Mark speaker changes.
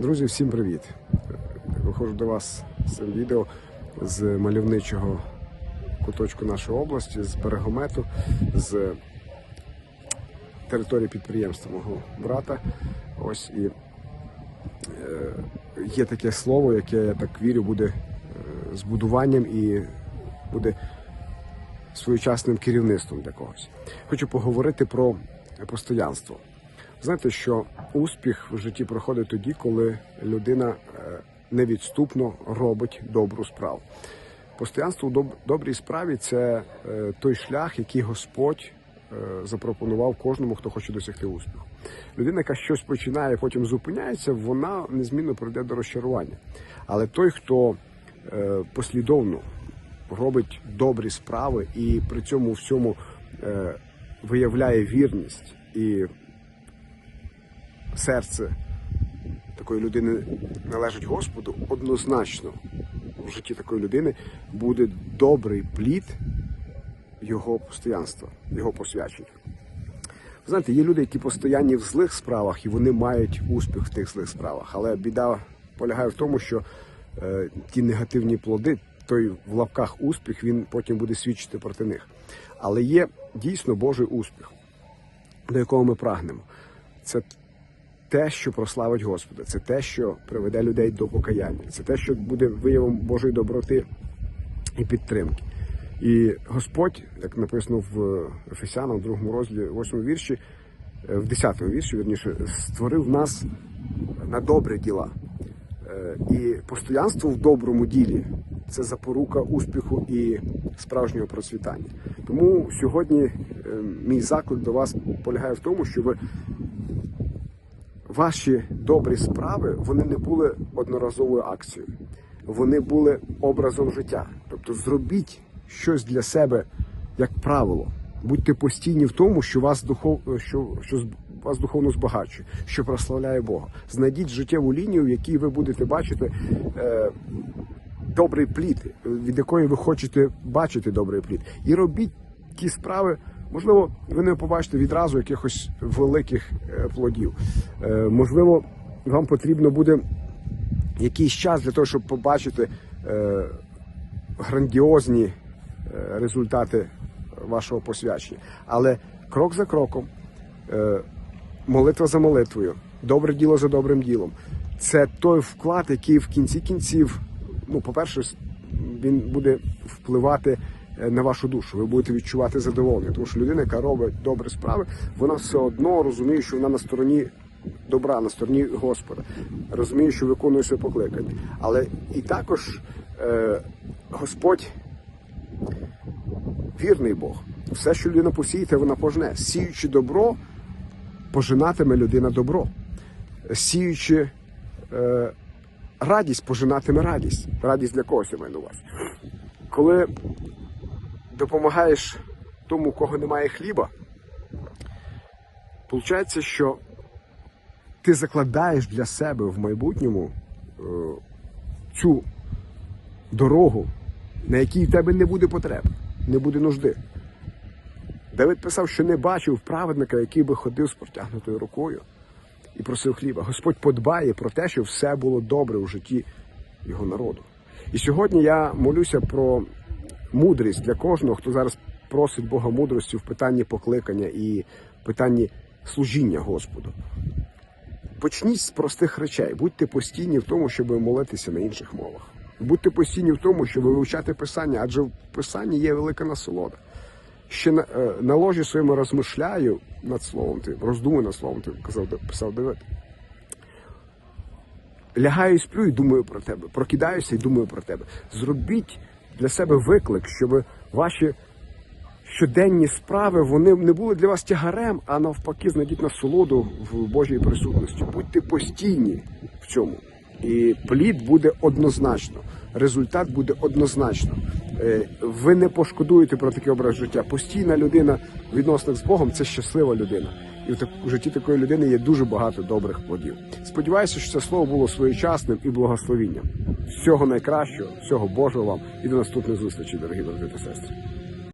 Speaker 1: Друзі, всім привіт! Виходжу до вас з цим відео з мальовничого куточку нашої області, з берегомету, з території підприємства мого брата. Ось і е, є таке слово, яке я так вірю, буде е, збудуванням і буде своєчасним керівництвом для когось. Хочу поговорити про постоянство. Знаєте, що успіх в житті проходить тоді, коли людина е, невідступно робить добру справу. Постоянство у добрій справі це е, той шлях, який Господь е, запропонував кожному, хто хоче досягти успіху. Людина, яка щось починає, потім зупиняється, вона незмінно прийде до розчарування. Але той, хто послідовно робить добрі справи і при цьому всьому виявляє вірність і серце такої людини належить Господу, однозначно в житті такої людини буде добрий плід його постоянства, його посвячення. Ви знаєте, є люди, які постоянні в злих справах, і вони мають успіх в тих злих справах. Але біда полягає в тому, що е, ті негативні плоди, той в лапках успіх, він потім буде свідчити проти них. Але є дійсно Божий успіх, до якого ми прагнемо. Це те, що прославить Господа, це те, що приведе людей до покаяння, це те, що буде виявом Божої доброти і підтримки. І Господь, як написано в Ефесянам, в другому розділі, восьмому вірші, е, в десятому вірші, вірніше, створив нас на добрі діла. Е, І постоянство в доброму ділі це запорука успіху і справжнього процвітання. Тому сьогодні е, мій заклик до вас полягає в тому, щоб ваші добрі справи вони не були одноразовою акцією, вони були образом життя. Тобто зробіть щось для себе як правило. Будьте постійні в тому, що вас духов... що, що вас духовно збагачує, що прославляє Бога. Знайдіть життєву лінію, в якій ви будете бачити е, добрий плід, від якої ви хочете бачити добрий плід. І робіть ті справи. Можливо, ви не побачите відразу якихось великих е, плодів. Е, можливо, вам потрібно буде якийсь час для того, щоб побачити е, грандіозні результати вашого посвячення. Але крок за кроком, молитва за молитвою, добре діло за добрим ділом. Це той вклад, який в кінці кінців, ну, по-перше, він буде впливати на вашу душу. Ви будете відчувати задоволення. Тому що людина, яка робить добрі справи, вона все одно розуміє, що вона на стороні добра, на стороні Господа, розуміє, що виконує своє покликання. Але і також е, Господь вірний Бог. Все, що людина посіє, вона пожне. Сіючи добро, пожинатиме людина добро. Сіючи е, радість, пожинатиме радість. Радість для когось я маю на увазі. Коли допомагаєш тому, кого немає хліба, виходить, що ти закладаєш для себе в майбутньому е, цю дорогу, на якій в тебе не буде потреб, не буде нужди. Давид писав, що не бачив праведника, який би ходив з протягнутою рукою і просив хліба. Господь подбає про те, щоб все було добре у житті його народу. І сьогодні я молюся про мудрість для кожного, хто зараз просить Бога мудрості в питанні покликання і питанні служіння Господу. Почніть з простих речей. Будьте постійні в тому, щоб молитися на інших мовах. Будьте постійні в тому, щоб вивчати писання, адже в писанні є велика насолода. Ще на, е, на ложі своєму розмишляю над словом тим, роздумую над словом тим, казав, писав Давид. Лягаю і сплю і думаю про тебе. Прокидаюся і думаю про тебе. Зробіть для себе виклик, щоб ваші щоденні справи вони не були для вас тягарем, а навпаки, знайдіть насолоду в Божій присутності. Будьте постійні в цьому. І плід буде однозначно, результат буде однозначно. Е, Ви не пошкодуєте про такий образ життя. Постійна людина, відносник з Богом це щаслива людина. І в так- в житті такої людини є дуже багато добрих плодів. Сподіваюся, що це слово було своєчасним і благословінням. Всього найкращого, всього Божого вам і до наступних зустрічей, дорогі брати та сестри.